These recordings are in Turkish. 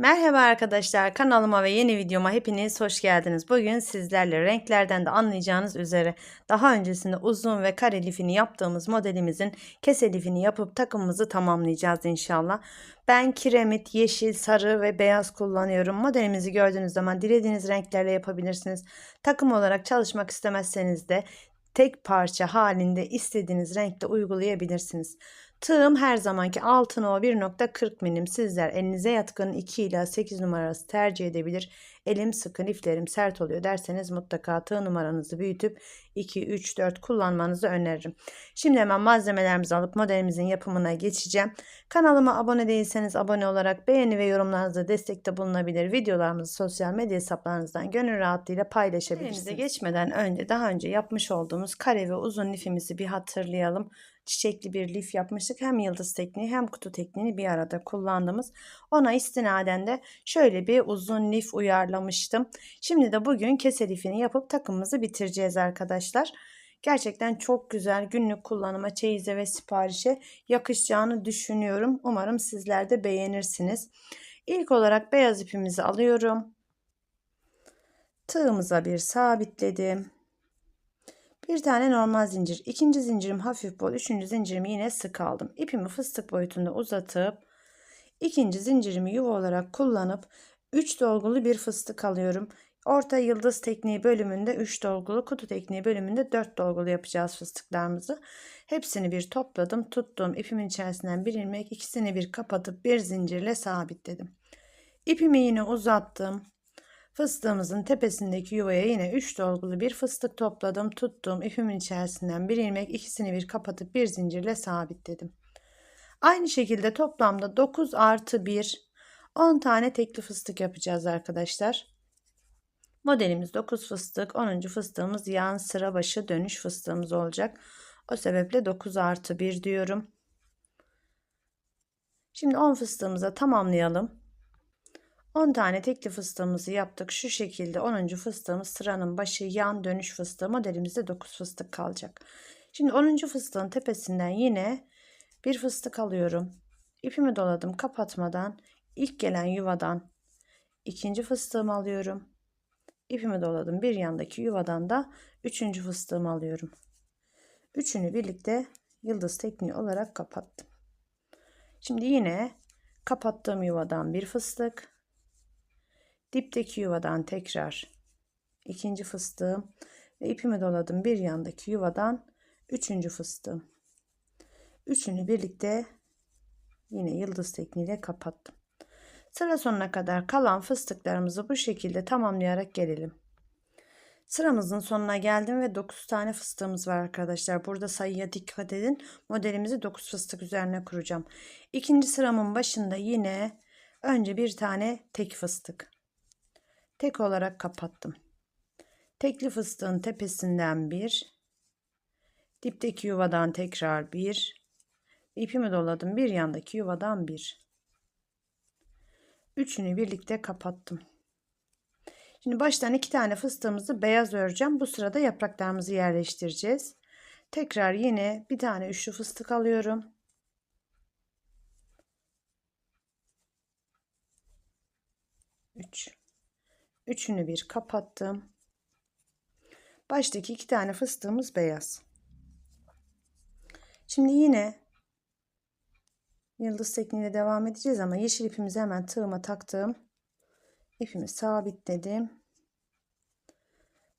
Merhaba arkadaşlar kanalıma ve yeni videoma hepiniz hoş geldiniz. Bugün sizlerle renklerden de anlayacağınız üzere daha öncesinde uzun ve kare lifini yaptığımız modelimizin kese lifini yapıp takımımızı tamamlayacağız inşallah. Ben kiremit, yeşil, sarı ve beyaz kullanıyorum. Modelimizi gördüğünüz zaman dilediğiniz renklerle yapabilirsiniz. Takım olarak çalışmak istemezseniz de tek parça halinde istediğiniz renkte uygulayabilirsiniz. Tığım her zamanki altın o 1.40 milim. Sizler elinize yatkın 2 ila 8 numarası tercih edebilir. Elim sıkı liflerim sert oluyor derseniz mutlaka tığ numaranızı büyütüp 2, 3, 4 kullanmanızı öneririm. Şimdi hemen malzemelerimizi alıp modelimizin yapımına geçeceğim. Kanalıma abone değilseniz abone olarak beğeni ve yorumlarınızı destekte bulunabilir. Videolarımızı sosyal medya hesaplarınızdan gönül rahatlığıyla paylaşabilirsiniz. Elinize geçmeden önce daha önce yapmış olduğumuz kare ve uzun lifimizi bir hatırlayalım çiçekli bir lif yapmıştık. Hem yıldız tekniği hem kutu tekniğini bir arada kullandığımız. Ona istinaden de şöyle bir uzun lif uyarlamıştım. Şimdi de bugün kese lifini yapıp takımımızı bitireceğiz arkadaşlar. Gerçekten çok güzel günlük kullanıma, çeyize ve siparişe yakışacağını düşünüyorum. Umarım sizler de beğenirsiniz. İlk olarak beyaz ipimizi alıyorum. Tığımıza bir sabitledim. Bir tane normal zincir. ikinci zincirim hafif bol. Üçüncü zincirimi yine sık aldım. İpimi fıstık boyutunda uzatıp ikinci zincirimi yuva olarak kullanıp 3 dolgulu bir fıstık alıyorum. Orta yıldız tekniği bölümünde 3 dolgulu, kutu tekniği bölümünde 4 dolgulu yapacağız fıstıklarımızı. Hepsini bir topladım, tuttum. ipimin içerisinden bir ilmek, ikisini bir kapatıp bir zincirle sabitledim. İpimi yine uzattım. Fıstığımızın tepesindeki yuvaya yine 3 dolgulu bir fıstık topladım. Tuttum ipimin içerisinden bir ilmek ikisini bir kapatıp bir zincirle sabitledim. Aynı şekilde toplamda 9 artı 1 10 tane tekli fıstık yapacağız arkadaşlar. Modelimiz 9 fıstık 10. fıstığımız yan sıra başı dönüş fıstığımız olacak. O sebeple 9 artı 1 diyorum. Şimdi 10 fıstığımıza tamamlayalım. 10 tane tekli fıstığımızı yaptık. Şu şekilde 10. fıstığımız sıranın başı yan dönüş fıstığı modelimizde 9 fıstık kalacak. Şimdi 10. fıstığın tepesinden yine bir fıstık alıyorum. İpimi doladım kapatmadan ilk gelen yuvadan ikinci fıstığımı alıyorum. İpimi doladım bir yandaki yuvadan da üçüncü fıstığımı alıyorum. Üçünü birlikte yıldız tekniği olarak kapattım. Şimdi yine kapattığım yuvadan bir fıstık Dipteki yuvadan tekrar ikinci fıstığım ve ipimi doladım bir yandaki yuvadan üçüncü fıstığım. Üçünü birlikte yine yıldız tekniğiyle kapattım. Sıra sonuna kadar kalan fıstıklarımızı bu şekilde tamamlayarak gelelim. Sıramızın sonuna geldim ve 9 tane fıstığımız var arkadaşlar. Burada sayıya dikkat edin. Modelimizi 9 fıstık üzerine kuracağım. İkinci sıramın başında yine önce bir tane tek fıstık tek olarak kapattım. Tekli fıstığın tepesinden bir, dipteki yuvadan tekrar bir, ipimi doladım bir yandaki yuvadan bir. Üçünü birlikte kapattım. Şimdi baştan iki tane fıstığımızı beyaz öreceğim. Bu sırada yapraklarımızı yerleştireceğiz. Tekrar yine bir tane üçlü fıstık alıyorum. Üç. Üçünü bir kapattım. Baştaki iki tane fıstığımız beyaz. Şimdi yine yıldız tekniğiyle devam edeceğiz ama yeşil ipimizi hemen tığıma taktım. İpimi sabitledim.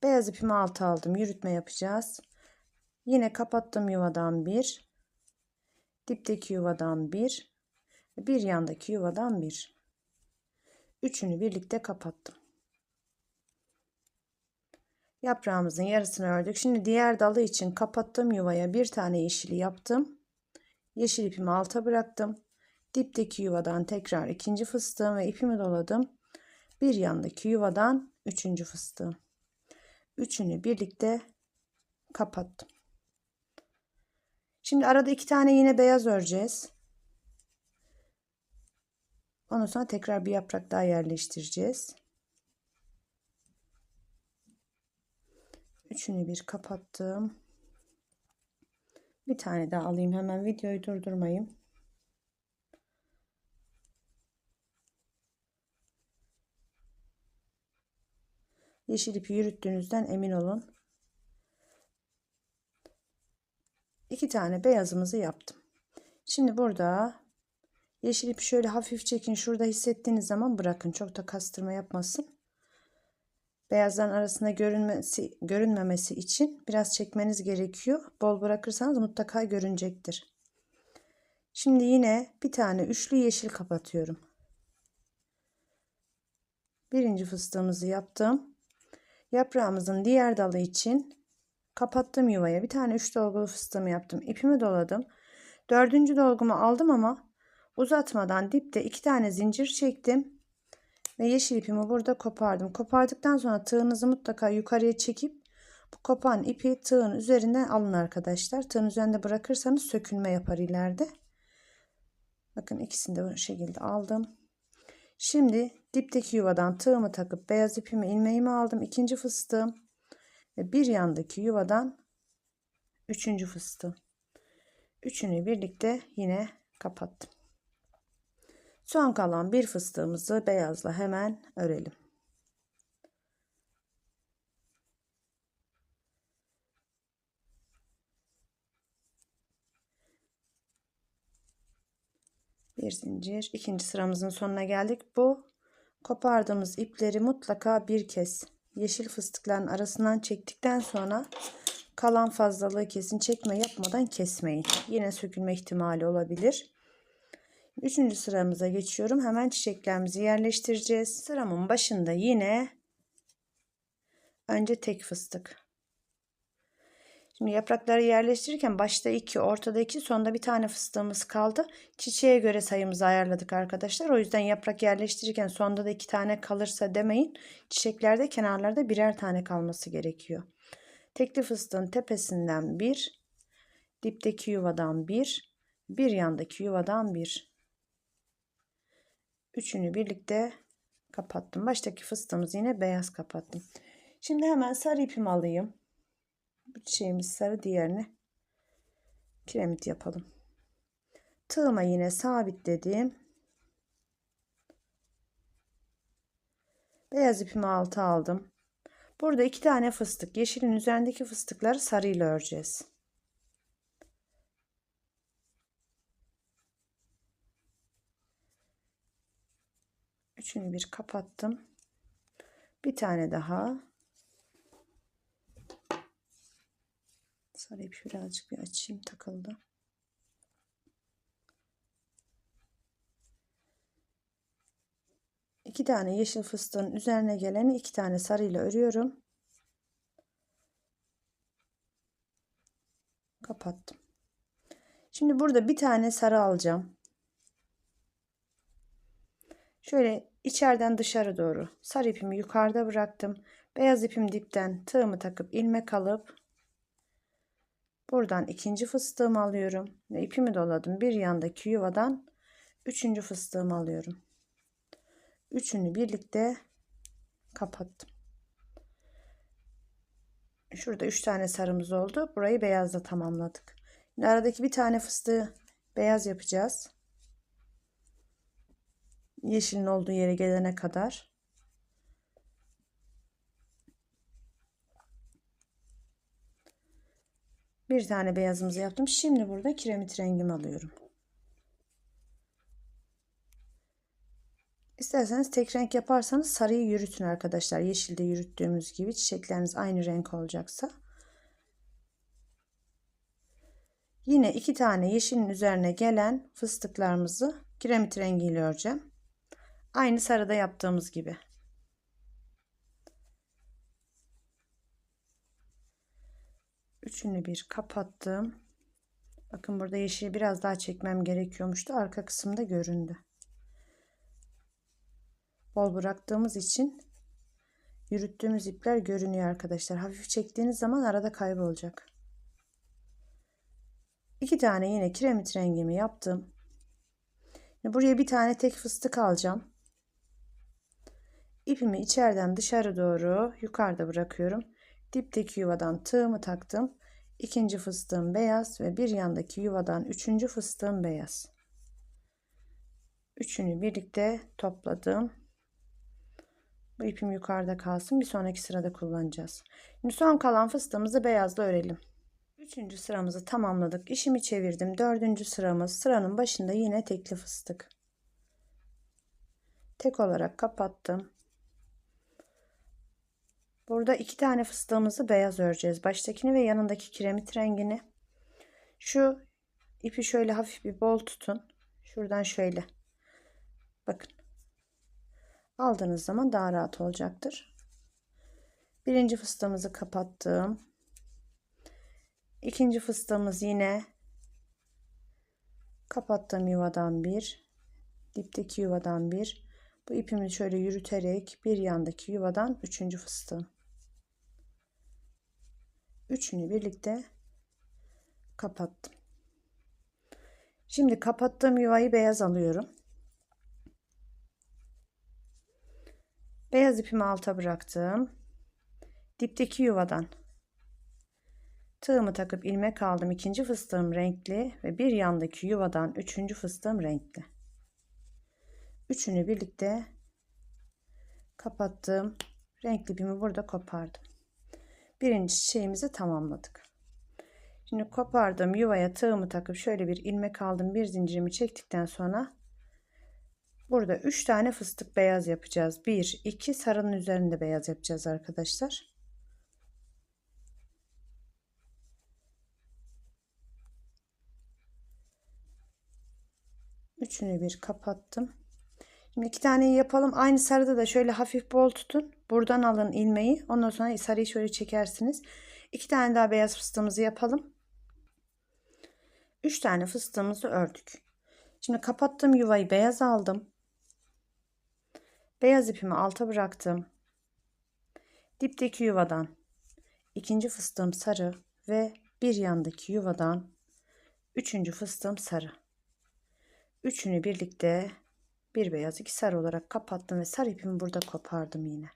Beyaz ipimi alta aldım. Yürütme yapacağız. Yine kapattım yuvadan bir. Dipteki yuvadan bir. Bir yandaki yuvadan bir. Üçünü birlikte kapattım. Yaprağımızın yarısını ördük. Şimdi diğer dalı için kapattığım yuvaya bir tane yeşili yaptım. Yeşil ipimi alta bıraktım. Dipteki yuvadan tekrar ikinci fıstığım ve ipimi doladım. Bir yandaki yuvadan üçüncü fıstığım. Üçünü birlikte kapattım. Şimdi arada iki tane yine beyaz öreceğiz. Ondan sonra tekrar bir yaprak daha yerleştireceğiz. Üçünü bir kapattım. Bir tane daha alayım hemen videoyu durdurmayayım. Yeşil ipi yürüttüğünüzden emin olun. İki tane beyazımızı yaptım. Şimdi burada yeşil ipi şöyle hafif çekin. Şurada hissettiğiniz zaman bırakın. Çok da kastırma yapmasın. Beyazların arasında görünmesi, görünmemesi için biraz çekmeniz gerekiyor. Bol bırakırsanız mutlaka görünecektir. Şimdi yine bir tane üçlü yeşil kapatıyorum. Birinci fıstığımızı yaptım. Yaprağımızın diğer dalı için kapattım yuvaya. Bir tane üç dolgulu fıstığımı yaptım. İpimi doladım. Dördüncü dolgumu aldım ama uzatmadan dipte iki tane zincir çektim. Ve yeşil ipimi burada kopardım. Kopardıktan sonra tığınızı mutlaka yukarıya çekip bu kopan ipi tığın üzerinden alın arkadaşlar. Tığın üzerinde bırakırsanız sökülme yapar ileride. Bakın ikisini de bu şekilde aldım. Şimdi dipteki yuvadan tığımı takıp beyaz ipimi ilmeğimi aldım. İkinci fıstığım ve bir yandaki yuvadan üçüncü fıstığım. Üçünü birlikte yine kapattım. Son kalan bir fıstığımızı beyazla hemen örelim. Bir zincir. ikinci sıramızın sonuna geldik. Bu kopardığımız ipleri mutlaka bir kez yeşil fıstıkların arasından çektikten sonra kalan fazlalığı kesin çekme yapmadan kesmeyin. Yine sökülme ihtimali olabilir. Üçüncü sıramıza geçiyorum. Hemen çiçeklerimizi yerleştireceğiz. Sıramın başında yine önce tek fıstık. Şimdi yaprakları yerleştirirken başta iki, ortada iki, sonda bir tane fıstığımız kaldı. Çiçeğe göre sayımızı ayarladık arkadaşlar. O yüzden yaprak yerleştirirken sonda da iki tane kalırsa demeyin. Çiçeklerde kenarlarda birer tane kalması gerekiyor. Tekli fıstığın tepesinden bir, dipteki yuvadan bir, bir yandaki yuvadan bir. Üçünü birlikte kapattım. Baştaki fıstığımızı yine beyaz kapattım. Şimdi hemen sarı ipimi alayım. Bu çiçeğimiz sarı diğerini kiremit yapalım. Tığıma yine sabitledim. Beyaz ipimi alta aldım. Burada iki tane fıstık. Yeşilin üzerindeki fıstıkları sarıyla öreceğiz. Üçünü bir kapattım. Bir tane daha. Sarı ip birazcık bir açayım takıldı. İki tane yeşil fıstığın üzerine geleni iki tane sarıyla örüyorum. Kapattım. Şimdi burada bir tane sarı alacağım. Şöyle içeriden dışarı doğru sarı ipimi yukarıda bıraktım. Beyaz ipim dipten tığımı takıp ilmek alıp buradan ikinci fıstığımı alıyorum ve ipimi doladım. Bir yandaki yuvadan üçüncü fıstığımı alıyorum. Üçünü birlikte kapattım. Şurada üç tane sarımız oldu. Burayı beyazla tamamladık. Şimdi aradaki bir tane fıstığı beyaz yapacağız yeşilin olduğu yere gelene kadar. Bir tane beyazımızı yaptım. Şimdi burada kiremit rengimi alıyorum. İsterseniz tek renk yaparsanız sarıyı yürütün arkadaşlar. Yeşilde yürüttüğümüz gibi çiçekleriniz aynı renk olacaksa. Yine iki tane yeşilin üzerine gelen fıstıklarımızı kiremit rengiyle öreceğim. Aynı sarıda yaptığımız gibi. Üçünü bir kapattım. Bakın burada yeşili biraz daha çekmem gerekiyormuştu. Arka kısımda göründü. Bol bıraktığımız için yürüttüğümüz ipler görünüyor arkadaşlar. Hafif çektiğiniz zaman arada kaybolacak. İki tane yine kiremit rengimi yaptım. Buraya bir tane tek fıstık alacağım. İpimi içeriden dışarı doğru yukarıda bırakıyorum. Dipteki yuvadan tığımı taktım. İkinci fıstığım beyaz ve bir yandaki yuvadan üçüncü fıstığım beyaz. Üçünü birlikte topladım. Bu ipim yukarıda kalsın. Bir sonraki sırada kullanacağız. Şimdi son kalan fıstığımızı beyazla örelim. Üçüncü sıramızı tamamladık. İşimi çevirdim. Dördüncü sıramız. Sıranın başında yine tekli fıstık. Tek olarak kapattım. Burada iki tane fıstığımızı beyaz öreceğiz. Baştakini ve yanındaki kiremit rengini. Şu ipi şöyle hafif bir bol tutun. Şuradan şöyle. Bakın. Aldığınız zaman daha rahat olacaktır. Birinci fıstığımızı kapattım. İkinci fıstığımız yine kapattığım yuvadan bir, dipteki yuvadan bir. Bu ipimi şöyle yürüterek bir yandaki yuvadan üçüncü fıstığım. Üçünü birlikte kapattım. Şimdi kapattığım yuvayı beyaz alıyorum. Beyaz ipimi alta bıraktım. Dipteki yuvadan tığımı takıp ilmek aldım. İkinci fıstığım renkli ve bir yandaki yuvadan üçüncü fıstığım renkli. Üçünü birlikte kapattım. Renkli ipimi burada kopardım. Birinci çiçeğimizi tamamladık. Şimdi kopardığım yuvaya tığımı takıp şöyle bir ilmek aldım. Bir zincirimi çektikten sonra burada 3 tane fıstık beyaz yapacağız. 1, 2 sarının üzerinde beyaz yapacağız arkadaşlar. Üçünü bir kapattım. Şimdi iki taneyi yapalım. Aynı sarıda da şöyle hafif bol tutun. Buradan alın ilmeği. Ondan sonra sarıyı şöyle çekersiniz. İki tane daha beyaz fıstığımızı yapalım. Üç tane fıstığımızı ördük. Şimdi kapattığım yuvayı beyaz aldım. Beyaz ipimi alta bıraktım. Dipteki yuvadan ikinci fıstığım sarı ve bir yandaki yuvadan üçüncü fıstığım sarı. Üçünü birlikte bir beyaz iki sarı olarak kapattım ve sarı ipimi burada kopardım yine.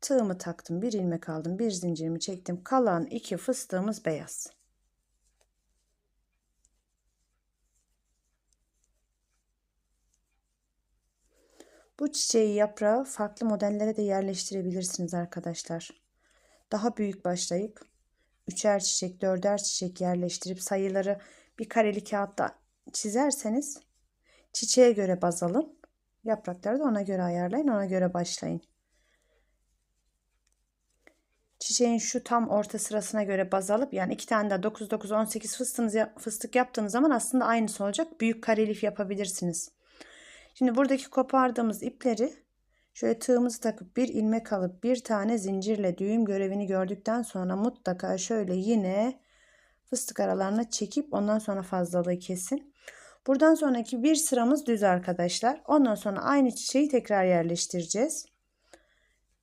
Tığımı taktım, bir ilmek aldım, bir zincirimi çektim. Kalan iki fıstığımız beyaz. Bu çiçeği yaprağı farklı modellere de yerleştirebilirsiniz arkadaşlar. Daha büyük başlayıp üçer çiçek, dörder çiçek yerleştirip sayıları bir kareli kağıtta çizerseniz çiçeğe göre baz alın. Yaprakları da ona göre ayarlayın. Ona göre başlayın. Çiçeğin şu tam orta sırasına göre baz alıp yani iki tane de 9 9 18 fıstığınız fıstık yaptığınız zaman aslında aynısı olacak. Büyük karelif yapabilirsiniz. Şimdi buradaki kopardığımız ipleri şöyle tığımızı takıp bir ilmek alıp bir tane zincirle düğüm görevini gördükten sonra mutlaka şöyle yine fıstık aralarına çekip ondan sonra fazlalığı kesin. Buradan sonraki bir sıramız düz arkadaşlar. Ondan sonra aynı çiçeği tekrar yerleştireceğiz.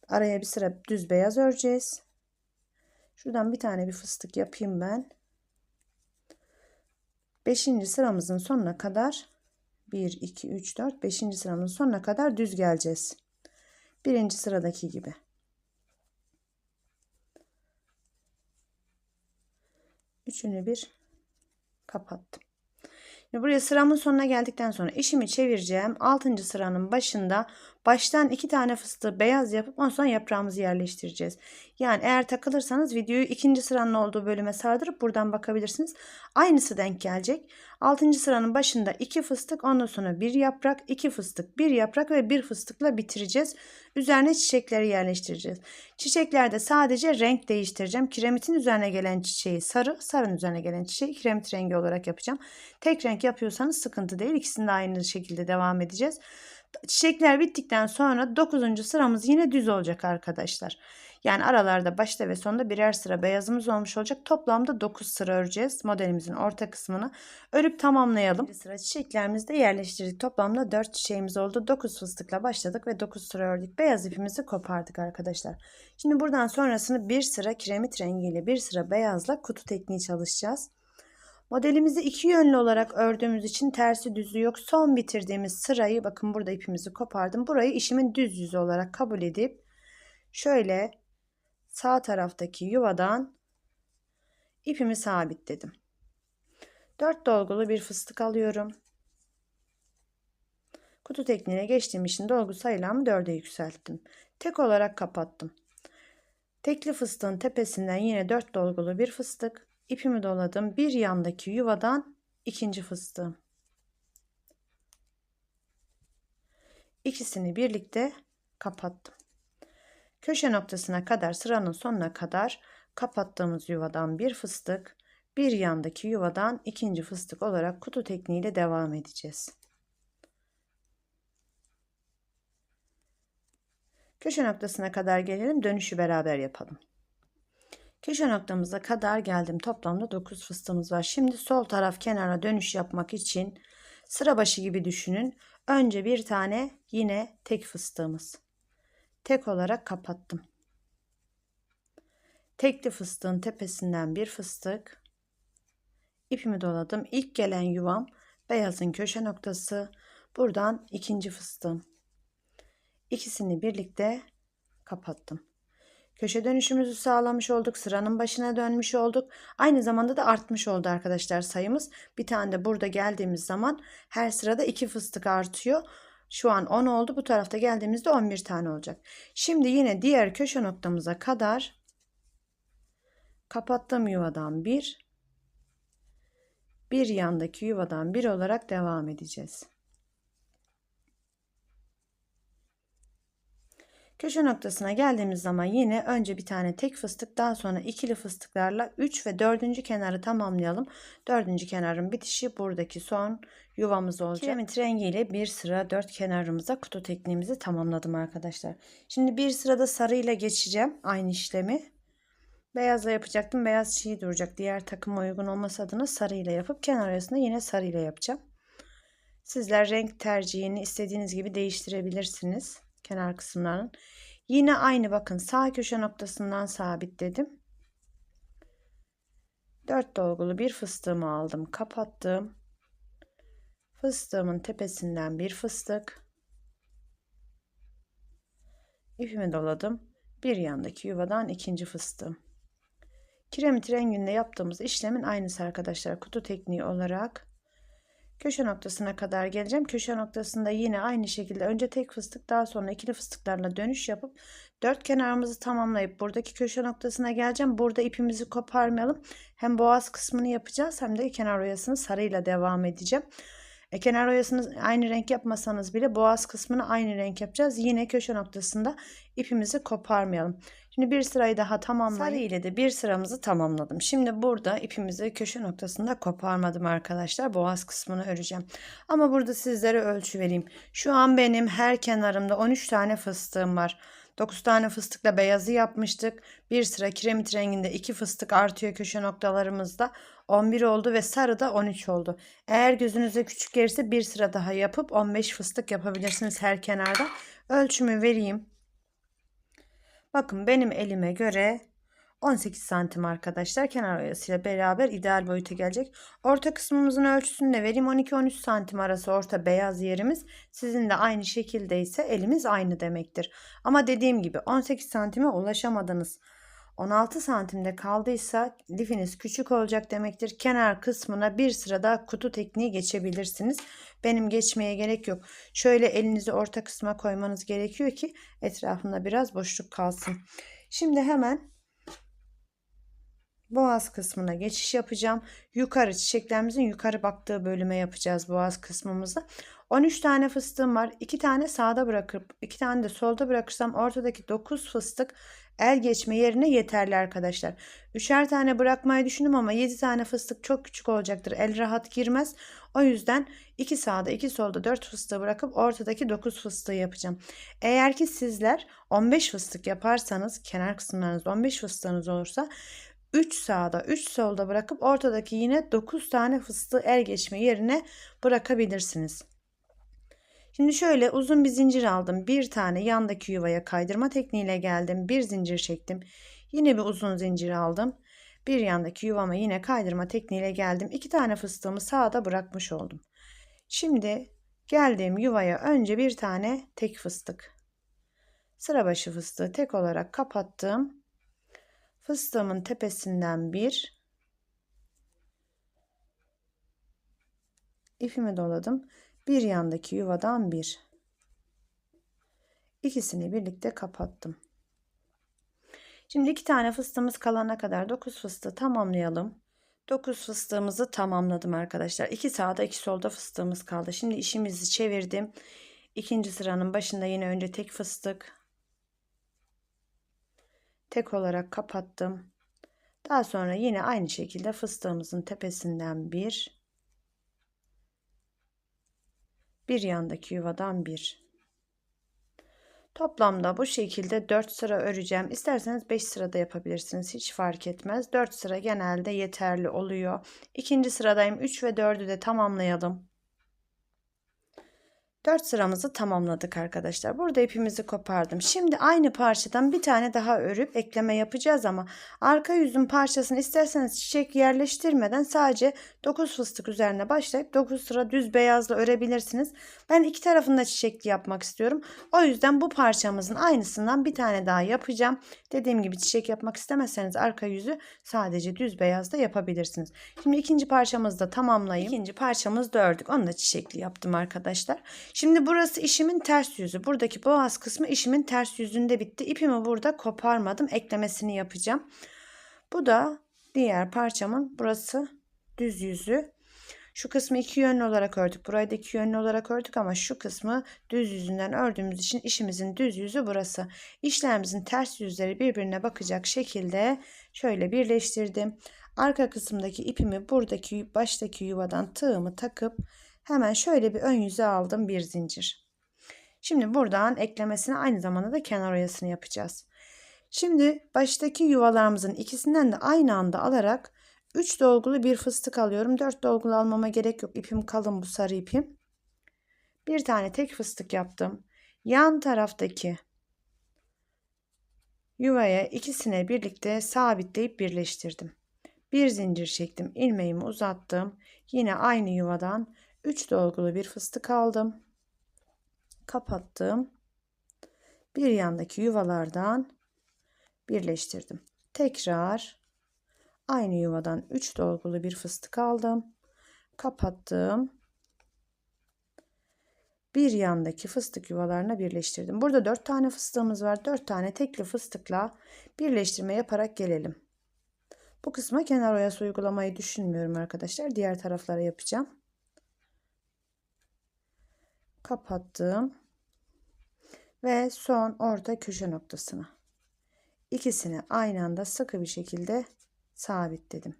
Araya bir sıra düz beyaz öreceğiz. Şuradan bir tane bir fıstık yapayım ben. Beşinci sıramızın sonuna kadar 1, 2, 3, 4, 5. sıramızın sonuna kadar düz geleceğiz. Birinci sıradaki gibi. Üçünü bir kapattım. Şimdi buraya sıramın sonuna geldikten sonra işimi çevireceğim. 6. sıranın başında baştan iki tane fıstığı beyaz yapıp ondan sonra yaprağımızı yerleştireceğiz. Yani eğer takılırsanız videoyu ikinci sıranın olduğu bölüme sardırıp buradan bakabilirsiniz. Aynısı denk gelecek. 6. sıranın başında iki fıstık ondan sonra bir yaprak, iki fıstık, bir yaprak ve bir fıstıkla bitireceğiz. Üzerine çiçekleri yerleştireceğiz. Çiçeklerde sadece renk değiştireceğim. Kiremitin üzerine gelen çiçeği sarı, sarının üzerine gelen çiçeği kiremit rengi olarak yapacağım. Tek renk yapıyorsanız sıkıntı değil. İkisini de aynı şekilde devam edeceğiz. Çiçekler bittikten sonra 9. sıramız yine düz olacak arkadaşlar. Yani aralarda başta ve sonda birer sıra beyazımız olmuş olacak. Toplamda 9 sıra öreceğiz. Modelimizin orta kısmını örüp tamamlayalım. Bir sıra çiçeklerimizi de yerleştirdik. Toplamda 4 çiçeğimiz oldu. 9 fıstıkla başladık ve 9 sıra ördük. Beyaz ipimizi kopardık arkadaşlar. Şimdi buradan sonrasını bir sıra kiremit rengiyle bir sıra beyazla kutu tekniği çalışacağız. Modelimizi iki yönlü olarak ördüğümüz için tersi düzü yok. Son bitirdiğimiz sırayı bakın burada ipimizi kopardım. Burayı işimin düz yüzü olarak kabul edip şöyle sağ taraftaki yuvadan ipimi sabitledim. 4 dolgulu bir fıstık alıyorum. Kutu tekniğine geçtiğim için dolgu sayılarımı 4'e yükselttim. Tek olarak kapattım. Tekli fıstığın tepesinden yine 4 dolgulu bir fıstık. İpimi doladım. Bir yandaki yuvadan ikinci fıstığım. İkisini birlikte kapattım. Köşe noktasına kadar sıranın sonuna kadar kapattığımız yuvadan bir fıstık, bir yandaki yuvadan ikinci fıstık olarak kutu tekniğiyle devam edeceğiz. Köşe noktasına kadar gelelim. Dönüşü beraber yapalım. Köşe noktamıza kadar geldim. Toplamda 9 fıstığımız var. Şimdi sol taraf kenara dönüş yapmak için sıra başı gibi düşünün. Önce bir tane yine tek fıstığımız. Tek olarak kapattım. Tekli fıstığın tepesinden bir fıstık. İpimi doladım. İlk gelen yuvam beyazın köşe noktası. Buradan ikinci fıstığım. İkisini birlikte kapattım. Köşe dönüşümüzü sağlamış olduk. Sıranın başına dönmüş olduk. Aynı zamanda da artmış oldu arkadaşlar sayımız. Bir tane de burada geldiğimiz zaman her sırada iki fıstık artıyor. Şu an 10 oldu. Bu tarafta geldiğimizde 11 tane olacak. Şimdi yine diğer köşe noktamıza kadar kapattığım yuvadan bir, bir yandaki yuvadan bir olarak devam edeceğiz. Köşe noktasına geldiğimiz zaman yine önce bir tane tek fıstık daha sonra ikili fıstıklarla 3 ve 4. kenarı tamamlayalım. 4. kenarın bitişi buradaki son yuvamız olacak. Kiremit rengiyle bir sıra 4 kenarımıza kutu tekniğimizi tamamladım arkadaşlar. Şimdi bir sırada sarıyla geçeceğim aynı işlemi. Beyazla yapacaktım. Beyaz çiğ duracak. Diğer takıma uygun olması adına sarıyla yapıp kenar arasında yine sarıyla yapacağım. Sizler renk tercihini istediğiniz gibi değiştirebilirsiniz kenar kısımlarının. Yine aynı bakın sağ köşe noktasından sabitledim. 4 dolgulu bir fıstığımı aldım, kapattım. Fıstığımın tepesinden bir fıstık. İpimi doladım. Bir yandaki yuvadan ikinci fıstığım. Kiremit renginde yaptığımız işlemin aynısı arkadaşlar. Kutu tekniği olarak köşe noktasına kadar geleceğim. Köşe noktasında yine aynı şekilde önce tek fıstık daha sonra ikili fıstıklarla dönüş yapıp dört kenarımızı tamamlayıp buradaki köşe noktasına geleceğim. Burada ipimizi koparmayalım. Hem boğaz kısmını yapacağız hem de kenar oyasını sarıyla devam edeceğim. E, kenar oyasını aynı renk yapmasanız bile boğaz kısmını aynı renk yapacağız. Yine köşe noktasında ipimizi koparmayalım. Şimdi bir sırayı daha tamamlayıp sarı ile de bir sıramızı tamamladım. Şimdi burada ipimizi köşe noktasında koparmadım arkadaşlar. Boğaz kısmını öreceğim. Ama burada sizlere ölçü vereyim. Şu an benim her kenarımda 13 tane fıstığım var. 9 tane fıstıkla beyazı yapmıştık. Bir sıra kiremit renginde 2 fıstık artıyor köşe noktalarımızda. 11 oldu ve sarı da 13 oldu. Eğer gözünüze küçük gelirse bir sıra daha yapıp 15 fıstık yapabilirsiniz her kenarda. Ölçümü vereyim. Bakın benim elime göre 18 santim arkadaşlar. Kenar oyasıyla beraber ideal boyuta gelecek. Orta kısmımızın ölçüsünü de vereyim. 12-13 santim arası orta beyaz yerimiz. Sizin de aynı şekilde ise elimiz aynı demektir. Ama dediğim gibi 18 santime ulaşamadınız. 16 santimde kaldıysa lifiniz küçük olacak demektir. Kenar kısmına bir sırada kutu tekniği geçebilirsiniz. Benim geçmeye gerek yok. Şöyle elinizi orta kısma koymanız gerekiyor ki etrafında biraz boşluk kalsın. Şimdi hemen boğaz kısmına geçiş yapacağım. Yukarı çiçeklerimizin yukarı baktığı bölüme yapacağız boğaz kısmımızı. 13 tane fıstığım var. 2 tane sağda bırakıp 2 tane de solda bırakırsam ortadaki 9 fıstık el geçme yerine yeterli arkadaşlar. Üçer tane bırakmayı düşündüm ama 7 tane fıstık çok küçük olacaktır. El rahat girmez. O yüzden 2 sağda 2 solda 4 fıstığı bırakıp ortadaki 9 fıstığı yapacağım. Eğer ki sizler 15 fıstık yaparsanız kenar kısımlarınız 15 fıstığınız olursa 3 sağda 3 solda bırakıp ortadaki yine 9 tane fıstığı el geçme yerine bırakabilirsiniz. Şimdi şöyle uzun bir zincir aldım. Bir tane yandaki yuvaya kaydırma tekniğiyle geldim. Bir zincir çektim. Yine bir uzun zincir aldım. Bir yandaki yuvama yine kaydırma tekniğiyle geldim. İki tane fıstığımı sağda bırakmış oldum. Şimdi geldiğim yuvaya önce bir tane tek fıstık. Sıra başı fıstığı tek olarak kapattım. Fıstığımın tepesinden bir ipimi doladım. Bir yandaki yuvadan bir. İkisini birlikte kapattım. Şimdi iki tane fıstığımız kalana kadar 9 fıstığı tamamlayalım. 9 fıstığımızı tamamladım arkadaşlar. 2 sağda 2 solda fıstığımız kaldı. Şimdi işimizi çevirdim. İkinci sıranın başında yine önce tek fıstık. Tek olarak kapattım. Daha sonra yine aynı şekilde fıstığımızın tepesinden bir, bir yandaki yuvadan bir. Toplamda bu şekilde 4 sıra öreceğim. İsterseniz 5 sırada yapabilirsiniz. Hiç fark etmez. 4 sıra genelde yeterli oluyor. İkinci sıradayım. 3 ve 4'ü de tamamlayalım. 4 sıramızı tamamladık arkadaşlar. Burada ipimizi kopardım. Şimdi aynı parçadan bir tane daha örüp ekleme yapacağız ama arka yüzün parçasını isterseniz çiçek yerleştirmeden sadece 9 fıstık üzerine başlayıp 9 sıra düz beyazla örebilirsiniz. Ben iki tarafında çiçekli yapmak istiyorum. O yüzden bu parçamızın aynısından bir tane daha yapacağım. Dediğim gibi çiçek yapmak istemezseniz arka yüzü sadece düz beyazda yapabilirsiniz. Şimdi ikinci parçamızı da tamamlayayım. İkinci parçamızı da ördük. Onu da çiçekli yaptım arkadaşlar. Şimdi burası işimin ters yüzü. Buradaki boğaz kısmı işimin ters yüzünde bitti. İpimi burada koparmadım. Eklemesini yapacağım. Bu da diğer parçamın burası düz yüzü. Şu kısmı iki yönlü olarak ördük. Burayı da iki yönlü olarak ördük ama şu kısmı düz yüzünden ördüğümüz için işimizin düz yüzü burası. İşlerimizin ters yüzleri birbirine bakacak şekilde şöyle birleştirdim. Arka kısımdaki ipimi buradaki baştaki yuvadan tığımı takıp Hemen şöyle bir ön yüze aldım bir zincir. Şimdi buradan eklemesini aynı zamanda da kenar oyasını yapacağız. Şimdi baştaki yuvalarımızın ikisinden de aynı anda alarak 3 dolgulu bir fıstık alıyorum. 4 dolgulu almama gerek yok. İpim kalın bu sarı ipim. Bir tane tek fıstık yaptım. Yan taraftaki yuvaya ikisine birlikte sabitleyip birleştirdim. Bir zincir çektim. ilmeğimi uzattım. Yine aynı yuvadan 3 dolgulu bir fıstık aldım. Kapattım. Bir yandaki yuvalardan birleştirdim. Tekrar aynı yuvadan 3 dolgulu bir fıstık aldım. Kapattım. Bir yandaki fıstık yuvalarına birleştirdim. Burada 4 tane fıstığımız var. 4 tane tekli fıstıkla birleştirme yaparak gelelim. Bu kısma kenar oyası uygulamayı düşünmüyorum arkadaşlar. Diğer taraflara yapacağım kapattım ve son orta köşe noktasına ikisini aynı anda sıkı bir şekilde sabitledim.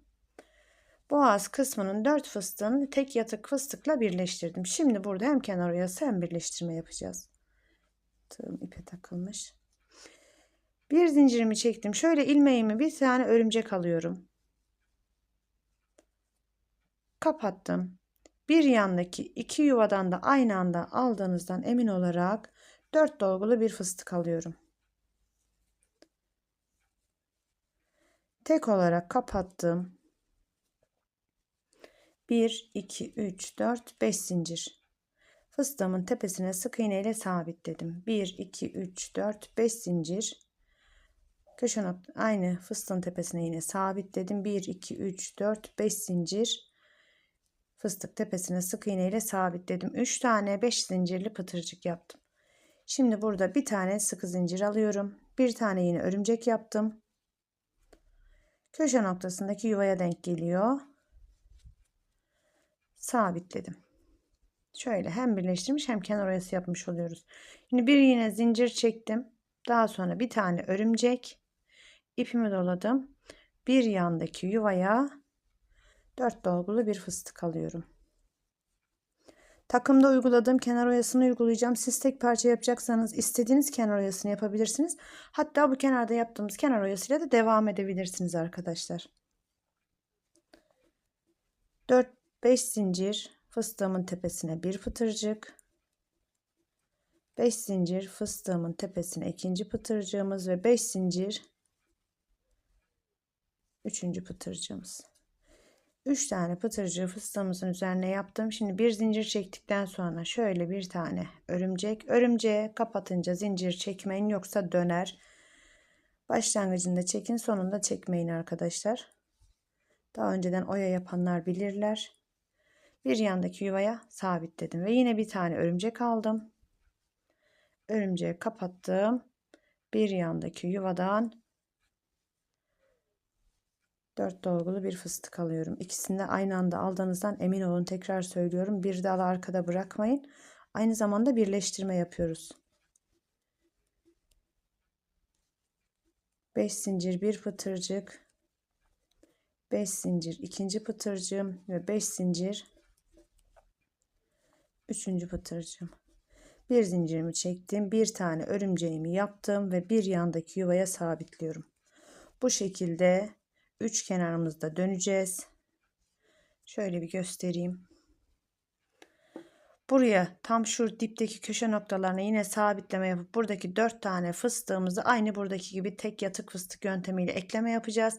Boğaz kısmının dört fıstığını tek yatık fıstıkla birleştirdim. Şimdi burada hem kenar oyası hem birleştirme yapacağız. Tığım ipe takılmış. Bir zincirimi çektim. Şöyle ilmeğimi bir tane örümcek alıyorum. Kapattım. Bir yandaki iki yuvadan da aynı anda aldığınızdan emin olarak 4 dolgulu bir fıstık alıyorum. Tek olarak kapattım. 1 2 3 4 5 zincir. Fıstığımın tepesine sık iğne ile sabitledim. 1 2 3 4 5 zincir. Köşe nokta aynı fıstığın tepesine yine sabitledim. 1 2 3 4 5 zincir fıstık tepesine sık iğne ile sabitledim. 3 tane 5 zincirli pıtırcık yaptım. Şimdi burada bir tane sıkı zincir alıyorum. Bir tane yine örümcek yaptım. Köşe noktasındaki yuvaya denk geliyor. Sabitledim. Şöyle hem birleştirmiş hem kenar oyası yapmış oluyoruz. Şimdi bir yine zincir çektim. Daha sonra bir tane örümcek ipimi doladım. Bir yandaki yuvaya 4 dolgulu bir fıstık alıyorum. Takımda uyguladığım kenar oyasını uygulayacağım. Siz tek parça yapacaksanız istediğiniz kenar oyasını yapabilirsiniz. Hatta bu kenarda yaptığımız kenar oyasıyla da devam edebilirsiniz arkadaşlar. 4-5 zincir fıstığımın tepesine bir pıtırcık. 5 zincir fıstığımın tepesine ikinci pıtırcığımız ve 5 zincir üçüncü pıtırcığımız. 3 tane pıtırcığı fıstığımızın üzerine yaptım. Şimdi bir zincir çektikten sonra şöyle bir tane örümcek. Örümceğe kapatınca zincir çekmeyin yoksa döner. Başlangıcında çekin sonunda çekmeyin arkadaşlar. Daha önceden oya yapanlar bilirler. Bir yandaki yuvaya sabitledim ve yine bir tane örümcek aldım. Örümceği kapattım. Bir yandaki yuvadan 4 dolgulu bir fıstık alıyorum. İkisini de aynı anda aldığınızdan emin olun. Tekrar söylüyorum. Bir dalı arkada bırakmayın. Aynı zamanda birleştirme yapıyoruz. 5 zincir bir pıtırcık. 5 zincir ikinci pıtırcığım ve 5 zincir üçüncü pıtırcığım. Bir zincirimi çektim. Bir tane örümceğimi yaptım ve bir yandaki yuvaya sabitliyorum. Bu şekilde üç kenarımızda döneceğiz. Şöyle bir göstereyim. Buraya tam şu dipteki köşe noktalarına yine sabitleme yapıp buradaki 4 tane fıstığımızı aynı buradaki gibi tek yatık fıstık yöntemiyle ekleme yapacağız.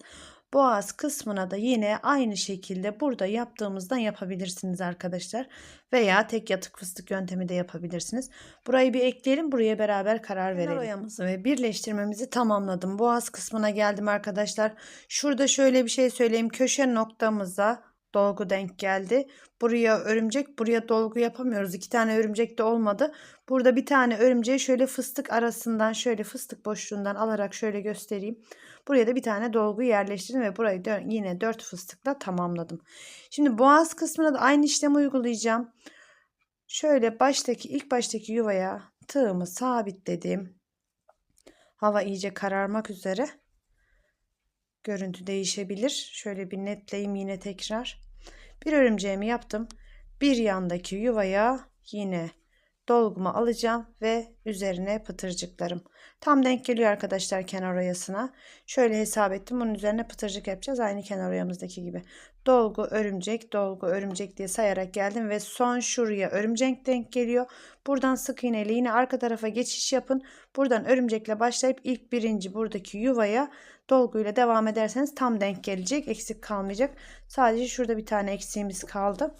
Boğaz kısmına da yine aynı şekilde burada yaptığımızdan yapabilirsiniz arkadaşlar. Veya tek yatık fıstık yöntemi de yapabilirsiniz. Burayı bir ekleyelim. Buraya beraber karar verelim. Oyamızı ve birleştirmemizi tamamladım. Boğaz kısmına geldim arkadaşlar. Şurada şöyle bir şey söyleyeyim. Köşe noktamıza dolgu denk geldi. Buraya örümcek, buraya dolgu yapamıyoruz. İki tane örümcek de olmadı. Burada bir tane örümceği şöyle fıstık arasından, şöyle fıstık boşluğundan alarak şöyle göstereyim. Buraya da bir tane dolgu yerleştirdim ve burayı yine 4 fıstıkla tamamladım. Şimdi boğaz kısmına da aynı işlemi uygulayacağım. Şöyle baştaki ilk baştaki yuvaya tığımı sabitledim. Hava iyice kararmak üzere. Görüntü değişebilir. Şöyle bir netleyeyim yine tekrar. Bir örümceğimi yaptım. Bir yandaki yuvaya yine dolgumu alacağım ve üzerine pıtırcıklarım. Tam denk geliyor arkadaşlar kenar oyasına. Şöyle hesap ettim. Bunun üzerine pıtırcık yapacağız. Aynı kenar oyamızdaki gibi. Dolgu, örümcek, dolgu, örümcek diye sayarak geldim ve son şuraya örümcek denk geliyor. Buradan sık iğneyle yine arka tarafa geçiş yapın. Buradan örümcekle başlayıp ilk birinci buradaki yuvaya dolguyla devam ederseniz tam denk gelecek. Eksik kalmayacak. Sadece şurada bir tane eksiğimiz kaldı.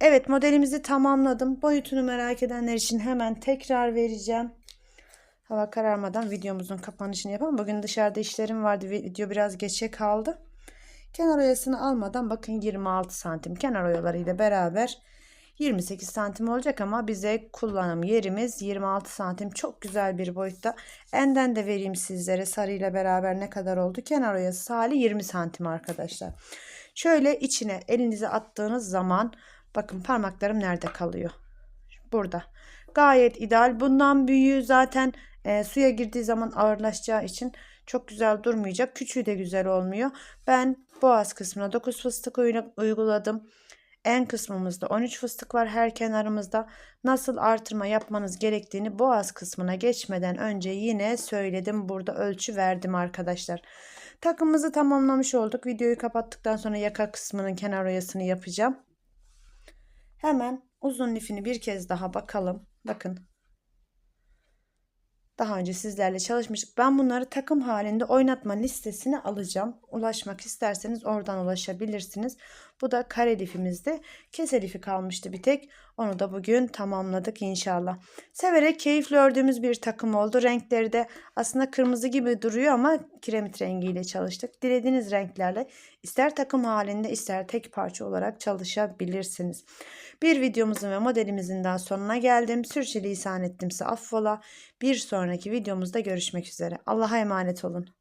Evet modelimizi tamamladım. Boyutunu merak edenler için hemen tekrar vereceğim. Hava kararmadan videomuzun kapanışını yapalım. Bugün dışarıda işlerim vardı. Video biraz geçe kaldı. Kenar oyasını almadan bakın 26 santim kenar oyalarıyla beraber 28 santim olacak ama bize kullanım yerimiz 26 santim çok güzel bir boyutta. Enden de vereyim sizlere sarıyla beraber ne kadar oldu. Kenar oyası hali 20 santim arkadaşlar. Şöyle içine elinizi attığınız zaman bakın parmaklarım nerede kalıyor? Burada. Gayet ideal. Bundan büyüğü zaten e, suya girdiği zaman ağırlaşacağı için çok güzel durmayacak. Küçüğü de güzel olmuyor. Ben boğaz kısmına 9 fıstık uyguladım. En kısmımızda 13 fıstık var her kenarımızda. Nasıl artırma yapmanız gerektiğini boğaz kısmına geçmeden önce yine söyledim. Burada ölçü verdim arkadaşlar. Takımımızı tamamlamış olduk. Videoyu kapattıktan sonra yaka kısmının kenar oyasını yapacağım. Hemen uzun lifini bir kez daha bakalım. Bakın daha önce sizlerle çalışmıştık. Ben bunları takım halinde oynatma listesine alacağım. Ulaşmak isterseniz oradan ulaşabilirsiniz. Bu da kare lifimizde. Kese lifi kalmıştı bir tek. Onu da bugün tamamladık inşallah. Severek keyifli ördüğümüz bir takım oldu. Renkleri de aslında kırmızı gibi duruyor ama kiremit rengiyle çalıştık. Dilediğiniz renklerle ister takım halinde ister tek parça olarak çalışabilirsiniz. Bir videomuzun ve modelimizin daha sonuna geldim. Sürçülisan ettimse affola. Bir sonraki videomuzda görüşmek üzere. Allah'a emanet olun.